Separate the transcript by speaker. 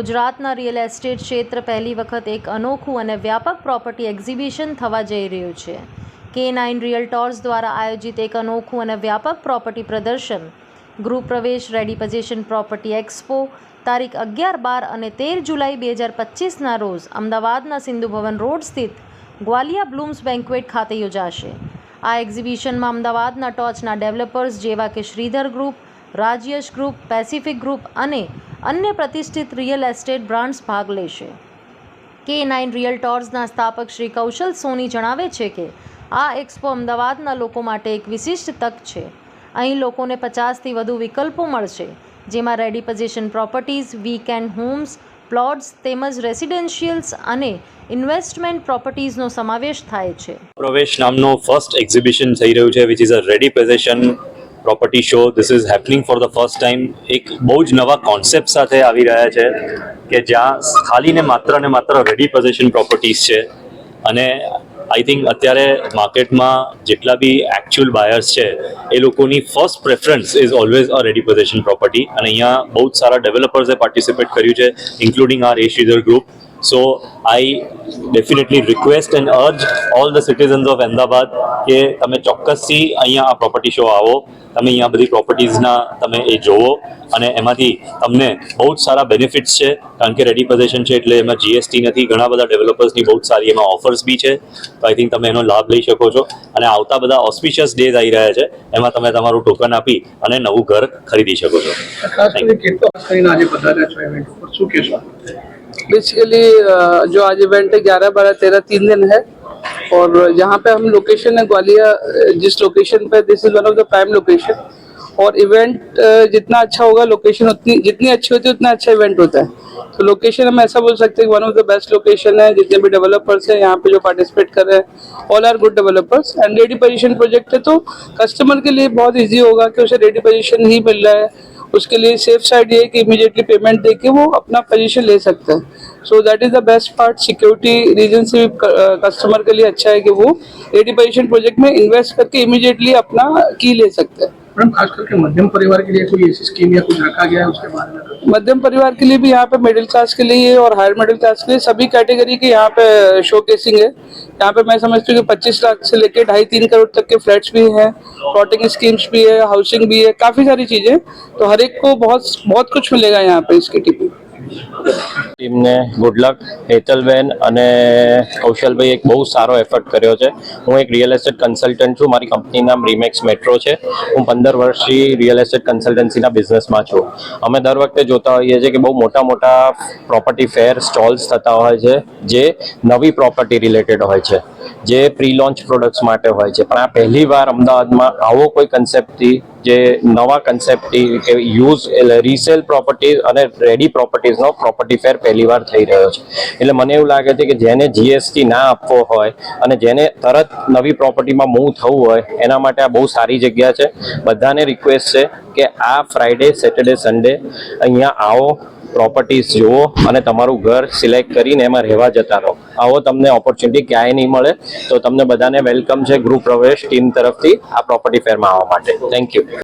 Speaker 1: ગુજરાતના real estate ક્ષેત્ર પહેલી વખત એક અનોખું અને વ્યાપક પ્રોપર્ટી એક્ઝિબિશન થવા જઈ રહ્યું છે. કે નાઇન રિયલ ટોર્સ દ્વારા આયોજિત એક અનોખું અને વ્યાપક પ્રોપર્ટી પ્રદર્શન, ગૃહ પ્રવેશ રેડી પોઝિશન પ્રોપર્ટી એક્સપો તારીખ અગિયાર બાર અને તેર જુલાઈ બે હજાર પચીસના રોજ અમદાવાદના સિંધુ ભવન રોડ સ્થિત ગ્વાલિયા બ્લૂમ્સ બેન્ક્વેટ ખાતે યોજાશે. આ એક્ઝિબિશનમાં અમદાવાદના ટોચના ડેવલપર્સ જેવા કે Shridhar group Rajyash group, Pacific group અને અન્ય પ્રતિષ્ઠિત રિયલ એસ્ટેટ બ્રાન્ડ્સ ભાગ લેશે. કે નાઇન રિયલ ટોર્સના સ્થાપક શ્રી કૌશલ સોની જણાવે છે કે, આ એક્સપો અમદાવાદના લોકો માટે એક વિશિષ્ટ તક છે. અહીં લોકોને પચાસથી વધુ વિકલ્પો મળશે, જેમાં ready position properties, weekend homes, plots, તેમજ રેસિડેન્શિયલ્સ અને ઇન્વેસ્ટમેન્ટ પ્રોપર્ટીઝનો સમાવેશ થાય છે.
Speaker 2: પ્રવેશ નામનો ફર્સ્ટ એક્ઝિબિશન થઈ રહ્યું છે which is a ready possession property show this is happening for the first time એક બહુ જ નવા કોન્સેપ્ટ સાથે આવી રહ્યા છે કે જ્યાં ખાલી ને માત્ર ને માત્ર રેડી પોઝેશન પ્રોપર્ટીઝ છે. અને આઈ થિંક અત્યારે માર્કેટમાં જેટલા બી એકચ્યુઅલ બાયર્સ છે, એ લોકોની first preference is always a ready possession property અને અહીંયા બહુ જ સારા ડેવલપર્સે પાર્ટિસિપેટ કર્યું છે including R A Shridhar group so I definitely request and urge all the citizens of Ahmedabad કે તમે ચોક્કસથી અહીંયા આ પ્રોપર્ટી શો આવો તમે અહીંયા બધી પ્રોપર્ટીઝના તમે એ જોવો અને એમાંથી તમને બહુ જ સારા બેનિફિટ્સ છે કારણ કે રેડી પોઝિશન છે એટલે એમાં જીએસટી નથી ઘણા બધા ડેવલપર્સની બહુ જ સારી એમાં ઓફર્સ બી છે. તો આઈ થિંક તમે એનો લાભ લઈ શકો છો. અને આવતા બધા ઓસ્પિશિયસ ડેઝ આવી રહ્યા છે એમાં તમે તમારું ટોકન આપી અને નવું ઘર ખરીદી શકો છો.
Speaker 3: બેસિકલી કરીને
Speaker 4: जो आज इवेंट है, ग्यारह, बारह, तेरह, तीन दिन है। और यहाँ पे हम लोकेशन है, ग्वालियर, जिस लोकेशन पे this is one of the prime location और इवेंट जितना अच्छा होगा लोकेशन उतनी, जितनी अच्छी होती है, उतना अच्छा इवेंट होता है। तो लोकेशन हम ऐसा बोल सकते हैं one of the best location है, जितने भी डेवलपर्स हैं यहाँ पे जो पार्टिसिपेट कर रहे हैं all are good developers and ready possession project है तो कस्टमर के लिए बहुत ईजी होगा कि उसे रेडी पोजिशन ही मिल रहा है। उसके लिए सेफ़ साइड ये है कि इमीडिएटली पेमेंट दे के वो अपना पोजिशन ले सकता है। So that is the best part security reason से कस्टमर के लिए अच्छा है कि वो रेडी पोजीशन प्रोजेक्ट में इन्वेस्ट करके इमीडिएटली अपना की ले सकते हैं।
Speaker 3: मैडम खास करके मध्यम परिवार के लिए कोई ऐसी स्कीम या कुछ रखा गया है उसके बारे में?
Speaker 4: मध्यम परिवार के लिए भी यहाँ पे मिडिल क्लास के लिए और हायर मिडिल क्लास के लिए सभी कैटेगरी के यहाँ पे शो केसिंग है। यहाँ पे मैं समझती हूँ कि 25 लाख से लेकर ढाई तीन करोड़ तक के फ्लैट्स भी हैं प्लॉटिंग स्कीम्स भी है हाउसिंग भी है काफ़ी सारी चीज़ें। तो हर एक को बहुत बहुत कुछ मिलेगा यहाँ पे इसके टीपी
Speaker 5: ટીમને ગુડ લક હેતલબેન અને કૌશલભાઈ એક બહુ સારો એફર્ટ કર્યો છે. હું એક રિયલ એસ્ટેટ કન્સલ્ટન્ટ છું. મારી કંપની નામ રીમેક્સ મેટ્રો છે. હું પંદર વર્ષથી રિયલ એસ્ટેટ કન્સલ્ટન્સીના બિઝનેસમાં છું. અમે દર વખતે જોતા હોઈએ છીએ કે બહુ મોટા મોટા પ્રોપર્ટી ફેર સ્ટોલ્સ થતા હોય છે, જે નવી પ્રોપર્ટી રિલેટેડ હોય છે, જે પ્રી લોન્ચ પ્રોડક્ટ્સ માટે હોય છે. પણ આ પહેલી વાર અમદાવાદમાં આવો કોઈ કન્સેપ્ટથી જે નવા કન્સેપ્ટથી કે યુઝ રીસેલ પ્રોપર્ટી અને રેડી પ્રોપર્ટીઝનો પ્રોપર્ટી ફેર પહેલી વાર થઈ રહ્યો છે. એટલે મને એવું લાગે છે કે જેને જીએસટી ના આપવો હોય અને જેને તરત નવી પ્રોપર્ટીમાં મૂવ થવું હોય, એના માટે આ બહુ સારી જગ્યા છે. બધાને રિક્વેસ્ટ છે. કે આ ફ્રાઈડે સેટરડે સન્ડે અહીંયા આવો પ્રોપર્ટીઝ જુઓ અને તમારું ઘર સિલેક્ટ કરીને એમાં રહેવા જતા રહો. આવો તમને ઓપોર્ચ્યુનિટી ક્યાંય નહીં મળે, તો તમને બધાને વેલકમ છે ગૃહ પ્રવેશ ટીમ તરફથી આ પ્રોપર્ટી ફેરમાં આવવા માટે. Thank you